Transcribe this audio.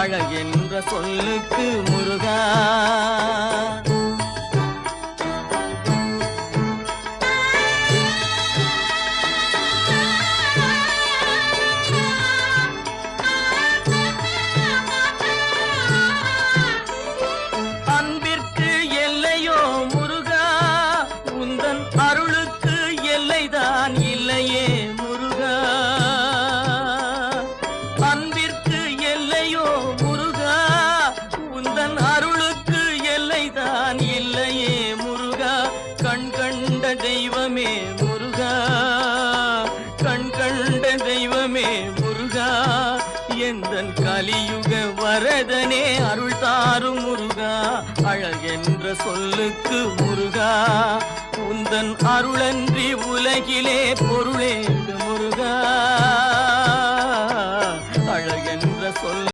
அழகென்ற சொல்லுக்கு முருகா. அன்பிற்கு எல்லையோ முருகா. உந்தன் அருளுக்கு எல்லைதான் கண்ட தெய்வமே முருகா எந்தன் கலியுக வரதனே அருள் தாரும் முருகா அழகென்ற சொல்லுக்கு முருகா. உந்தன் அருளன்றி உலகிலே பொருளே முருகா அழகென்ற சொல்